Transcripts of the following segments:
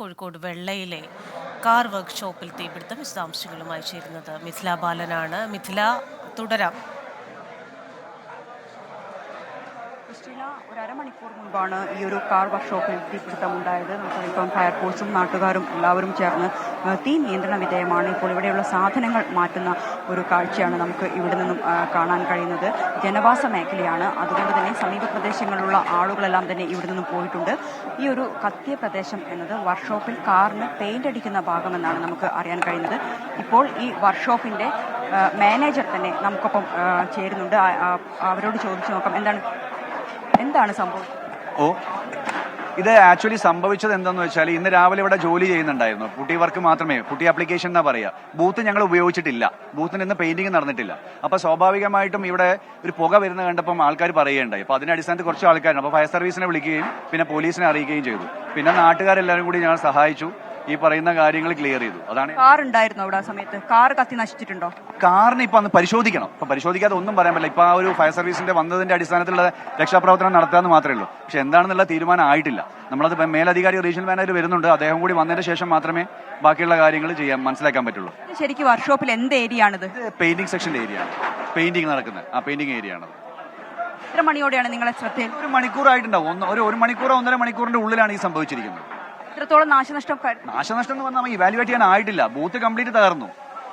Kozhikode വെള്ളയിലെ car വർക്ക്ഷോപ്പിൽ തീപിടുത്തം വിശദാംശങ്ങളുമായി ചേരുന്നത് മിഥില ബാലനാണ്. മിഥില തുടരാം. ക്രിസ്റ്റീന ഒരു അരമണിക്കൂർ മുൻപാണ് ഈ ഒരു കാർ വർക്ക്ഷോപ്പിൽ തീപിടുത്തം ഉണ്ടായത്. നമുക്കറിയാം ഫയർഫോഴ്സും നാട്ടുകാരും എല്ലാവരും ചേർന്ന് തീ നിയന്ത്രണ വിധേയമാണ്. ഇപ്പോൾ ഇവിടെയുള്ള സാധനങ്ങൾ മാറ്റുന്ന ഒരു കാഴ്ചയാണ് നമുക്ക് ഇവിടെ നിന്നും കാണാൻ കഴിയുന്നത്. ജനവാസ മേഖലയാണ്. അതുകൊണ്ട് തന്നെ സമീപ പ്രദേശങ്ങളിലുള്ള ആളുകളെല്ലാം തന്നെ ഇവിടെ നിന്നും പോയിട്ടുണ്ട്. ഈ ഒരു കത്തിയ പ്രദേശം എന്നത് വർക്ക്ഷോപ്പിൽ കാറിന് പെയിന്റ് അടിക്കുന്ന ഭാഗമെന്നാണ് നമുക്ക് അറിയാൻ കഴിയുന്നത്. ഇപ്പോൾ ഈ വർക്ക്ഷോപ്പിന്റെ മാനേജർ തന്നെ നമുക്കൊപ്പം ചേരുന്നുണ്ട്. അവരോട് ചോദിച്ചു നോക്കാം. എന്താണ് എന്താണ് സംഭവം? ഓ ഇത് ആക്ച്വലി സംഭവിച്ചത് എന്താന്ന് വെച്ചാൽ ഇന്ന് രാവിലെ ഇവിടെ ജോലി ചെയ്യുന്നുണ്ടായിരുന്നു. കുട്ടി വർക്ക് മാത്രമേ കുട്ടി ആപ്ലിക്കേഷൻ എന്നാ പറയാ. ബൂത്ത് ഞങ്ങൾ ഉപയോഗിച്ചിട്ടില്ല. ബൂത്തിന് ഇന്ന് പെയിന്റിംഗ് നടന്നിട്ടില്ല. അപ്പൊ സ്വാഭാവികമായിട്ടും ഇവിടെ ഒരു പുക വരുന്ന കണ്ടപ്പം ആൾക്കാർ പറയുകയുണ്ടായി. അപ്പൊ അതിന്റെ അടിസ്ഥാനത്തിൽ കുറച്ച് ആൾക്കാരുണ്ട്. അപ്പൊ ഫയർ സർവീസിനെ വിളിക്കുകയും പിന്നെ പോലീസിനെ അറിയിക്കുകയും ചെയ്തു. പിന്നെ നാട്ടുകാരെല്ലാവരും കൂടി ഞങ്ങൾ സഹായിച്ചു. ഈ പറയുന്ന കാര്യങ്ങൾ ക്ലിയർ ചെയ്തു. അതാണ് കാർ ഉണ്ടായിരുന്നു അവിടെ ആ സമയത്ത്. കാർ കത്തി നശിച്ചിട്ടുണ്ടോ? കാറിന് ഇപ്പൊ അന്ന് പരിശോധിക്കണം. ഇപ്പൊ പരിശോധിക്കാതെ ഒന്നും പറയാൻ പറ്റില്ല. ഇപ്പൊ ആ ഒരു ഫയർ സർവീസിന്റെ വന്നതിന്റെ അടിസ്ഥാനത്തിലുള്ള രക്ഷാപ്രവർത്തനം നടത്താന്ന് മാത്രമേ ഉള്ളൂ. പക്ഷെ എന്താണെന്നുള്ള തീരുമാനം ആയിട്ടില്ല. നമ്മളത് മേലധികാരി റീജിയണൽ മാനേജർ വരുന്നുണ്ട്. അദ്ദേഹം കൂടി വന്നതിന് ശേഷം മാത്രമേ ബാക്കിയുള്ള കാര്യങ്ങൾ ചെയ്യാൻ മനസ്സിലാക്കാൻ പറ്റുള്ളൂ. ശരിക്കും വർക്ക്ഷോപ്പിൽ എന്ത് ഏരിയ ആണിത്? പെയിന്റിംഗ് സെക്ഷന്റെ ഏരിയ ആണ്. പെയിന്റിംഗ് നടക്കുന്നത്. ആ പെയിന്റിംഗ് ഏരിയ ആണ് എത്ര മണിയോടെയാണ് നിങ്ങളെ ശ്രദ്ധയിൽ? ഒരു മണിക്കൂറായിട്ടുണ്ടാവും. ഒന്ന് ഒരു ഒരു മണിക്കൂറോ ഒന്നര മണിക്കൂറിന്റെ ഉള്ളിലാണ് ഈ സംഭവിച്ചിരിക്കുന്നത്. ഇത്രത്തോളം നാശനഷ്ടം നാശനഷ്ടം എന്ന് പറഞ്ഞാൽ ഇവാലുവേറ്റ് ചെയ്യാൻ ആയിട്ടില്ല. ബൂത്ത് കംപ്ലീറ്റ് തകർന്നു.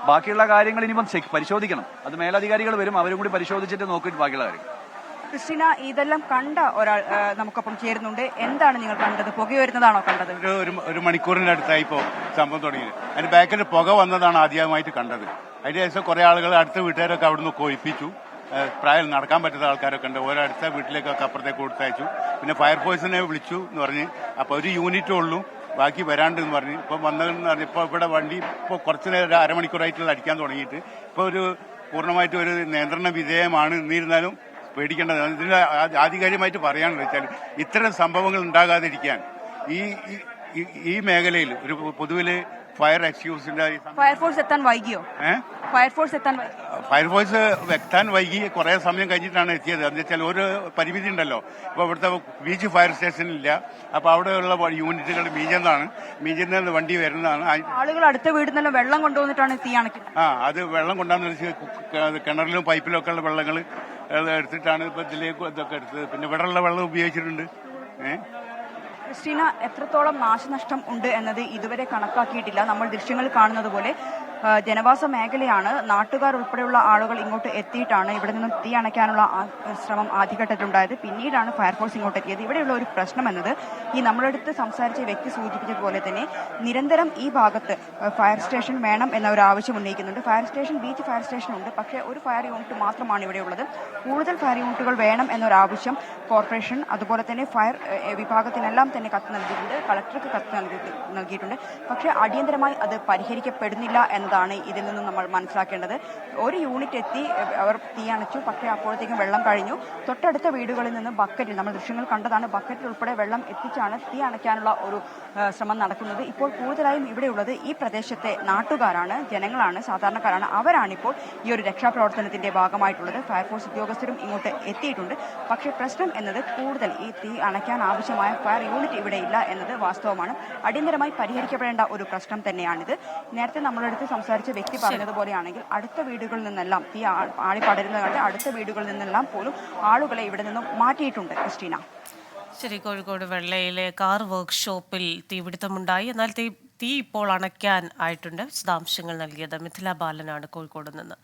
ബാക്കിയുള്ള കാര്യങ്ങൾ ഇനിയിപ്പം പരിശോധിക്കണം. അത് മേലധികാരികൾ വരും അവരും കൂടി പരിശോധിച്ചിട്ട് നോക്കിയിട്ട് ബാക്കിയുള്ള കാര്യം. ക്രിസ്റ്റിന ഇതെല്ലാം കണ്ട ഒരാൾ നമുക്കൊപ്പം ചേരുന്നുണ്ട്. എന്താണ് നിങ്ങൾ കണ്ടത്? പുക വരുന്നതാണോ കണ്ടത്? ഒരു മണിക്കൂറിന്റെ അടുത്തായി ഇപ്പോൾ സംഭവം തുടങ്ങിയത്. അതിന്റെ ബാക്കിൽ പുക വന്നതാണ് ആദ്യമായിട്ട് കണ്ടത്. അതിന്റെ ശേഷം കുറെ ആളുകൾ അടുത്ത വീട്ടുകാരൊക്കെ അവിടുന്ന് കൊഴിപ്പിച്ചു. പ്രായം നടക്കാൻ പറ്റാത്ത ആൾക്കാരൊക്കെ ഉണ്ട്. ഓരോ അടുത്ത വീട്ടിലേക്കൊക്കെ അപ്പുറത്തേക്ക് കൊടുത്തയച്ചു പിന്നെ ഫയർഫോഴ്സിനെ വിളിച്ചു എന്ന് പറഞ്ഞ്. അപ്പൊ ഒരു യൂണിറ്റേ ഉള്ളൂ. ബാക്കി വരാണ്ട് എന്ന് പറഞ്ഞ്. ഇപ്പൊ വന്നതെന്ന് പറഞ്ഞു ഇപ്പൊ ഇവിടെ വണ്ടി ഇപ്പൊ കുറച്ച് നേരം ഒരു അരമണിക്കൂറായിട്ടുള്ള അടിക്കാൻ തുടങ്ങിയിട്ട്. ഇപ്പൊ ഒരു പൂർണമായിട്ട് ഒരു നിയന്ത്രണ വിധേയമാണ്. എന്നിരുന്നാലും പേടിക്കേണ്ടത് ഇതിന് ആധികാരികമായിട്ട് പറയാണെന്ന് വെച്ചാൽ ഇത്തരം സംഭവങ്ങൾ ഉണ്ടാകാതിരിക്കാൻ ഈ- ഈ മേഖലയിൽ ഒരു പൊതുവിൽ ഫയർ എക്സ്ക്യൂസിന്റെ ഫയർഫോഴ്സ് എത്താൻ വൈകിയോ? ഫയർഫോഴ്സ് എത്താൻ ഫയർഫോഴ്സ് എത്താൻ വൈകി കുറെ സമയം കഴിഞ്ഞിട്ടാണ് എത്തിയത്. എന്ന് വെച്ചാൽ ഒരു പരിമിതി ഉണ്ടല്ലോ. ഇപ്പൊ ഇവിടുത്തെ ബീച്ച് ഫയർ സ്റ്റേഷനില്ല അപ്പൊ അവിടെയുള്ള യൂണിറ്റുകൾ മീജന്താണ് മീജന്ന് വണ്ടി വരുന്നതാണ്. ആളുകൾ അടുത്ത വീട്ടിൽ നിന്നെല്ലാം വെള്ളം കൊണ്ടുവന്നിട്ടാണ് തീ അണക്കുന്നത് ആ അത് വെള്ളം കൊണ്ടാന്ന് വെച്ചാൽ കിണറിലും പൈപ്പിലും ഒക്കെ ഉള്ള വെള്ളങ്ങൾ എടുത്തിട്ടാണ് ഇപ്പൊ ഇതിലേക്ക് ഇതൊക്കെ എടുത്തത്. പിന്നെ ഇവിടെ ഉള്ള വെള്ളം ഉപയോഗിച്ചിട്ടുണ്ട്. ഏഹ് ക്രിസ്റ്റീന എത്രത്തോളം നാശനഷ്ടം ഉണ്ട് എന്നത് ഇതുവരെ കണക്കാക്കിയിട്ടില്ല. നമ്മൾ ദൃശ്യങ്ങൾ കാണുന്നത് പോലെ ജനവാസ മേഖലയാണ് നാട്ടുകാർ ഉൾപ്പെടെയുള്ള ആളുകൾ ഇങ്ങോട്ട് എത്തിയിട്ടാണ് ഇവിടെ നിന്നും തീ അണയ്ക്കാനുള്ള ശ്രമം ആദ്യഘട്ടത്തിലുണ്ടായത്. പിന്നീടാണ് ഫയർഫോഴ്സ് ഇങ്ങോട്ട് എത്തിയത്. ഇവിടെയുള്ള ഒരു പ്രശ്നം എന്നത് ഈ നമ്മളടുത്ത് സംസാരിച്ച വ്യക്തി സൂചിപ്പിച്ചതുപോലെ തന്നെ നിരന്തരം ഈ ഭാഗത്ത് ഫയർ സ്റ്റേഷൻ വേണം എന്ന ഒരു ആവശ്യം ഉന്നയിക്കുന്നുണ്ട്. Fire station beach fire station ഉണ്ട്. പക്ഷേ ഒരു ഫയർ യൂണിറ്റ് മാത്രമാണ് ഇവിടെ ഉള്ളത്. കൂടുതൽ ഫയർ യൂണിറ്റുകൾ വേണം എന്നൊരാവശ്യം കോർപ്പറേഷൻ അതുപോലെ തന്നെ ഫയർ വിഭാഗത്തിനെല്ലാം തന്നെ കത്ത് നൽകിയിട്ടുണ്ട്. കളക്ടർക്ക് കത്ത് നൽകിയിട്ടുണ്ട്. പക്ഷേ അടിയന്തരമായി അത് പരിഹരിക്കപ്പെടുന്നില്ല എന്നതാണ് ഇതിൽ നിന്നും നമ്മൾ മനസ്സിലാക്കേണ്ടത്. ഒരു യൂണിറ്റ് എത്തി അവർ തീ അണച്ചു. പക്ഷേ അപ്പോഴത്തേക്കും വെള്ളം കഴിഞ്ഞു. തൊട്ടടുത്ത വീടുകളിൽ നിന്ന് ബക്കറ്റിൽ നമ്മൾ ദൃശ്യങ്ങൾ കണ്ടതാണ് ബക്കറ്റിൽ ഉൾപ്പെടെ വെള്ളം എത്തിച്ചാണ് തീ അണയ്ക്കാനുള്ള ഒരു ശ്രമം നടക്കുന്നത്. ഇപ്പോൾ കൂടുതലായും ഇവിടെയുള്ളത് ഈ പ്രദേശത്തെ നാട്ടുകാരാണ് ജനങ്ങളാണ് സാധാരണക്കാരാണ്. അവരാണിപ്പോൾ ഈ ഒരു രക്ഷാപ്രവർത്തനത്തിന്റെ ഭാഗമായിട്ടുള്ളത്. ഫയർഫോഴ്സ് ഉദ്യോഗസ്ഥരും ഇങ്ങോട്ട് എത്തിയിട്ടുണ്ട്. പക്ഷേ പ്രശ്നം എന്നത് കൂടുതൽ ഈ തീ അണയ്ക്കാൻ ആവശ്യമായ ഫയർ യൂണിറ്റ് ഇവിടെ ഇല്ല എന്നത് വാസ്തവമാണ്. അടിയന്തരമായി പരിഹരിക്കപ്പെടേണ്ട ഒരു പ്രശ്നം തന്നെയാണിത്. നേരത്തെ നമ്മളടുത്ത് സംസാരിച്ച വ്യക്തി പറഞ്ഞതുപോലെയാണെങ്കിൽ അടുത്ത വീടുകളിൽ നിന്നെല്ലാം ഈ ആളി പടരുന്ന കണ്ട് അടുത്ത വീടുകളിൽ നിന്നെല്ലാം പോലും ആളുകളെ ഇവിടെ നിന്നും മാറ്റിയിട്ടുണ്ട് ക്രിസ്റ്റീന. ശരി കോഴിക്കോട് വെള്ളയിലെ കാർ വർക്ക്ഷോപ്പിൽ തീപിടുത്തമുണ്ടായി. എന്നാൽ തീ തീ ഇപ്പോൾ അണയ്ക്കാൻ ആയിട്ടുണ്ട്. വിശദാംശങ്ങൾ നൽകിയത് മിഥില ബാലനാണ് കോഴിക്കോട് നിന്ന്.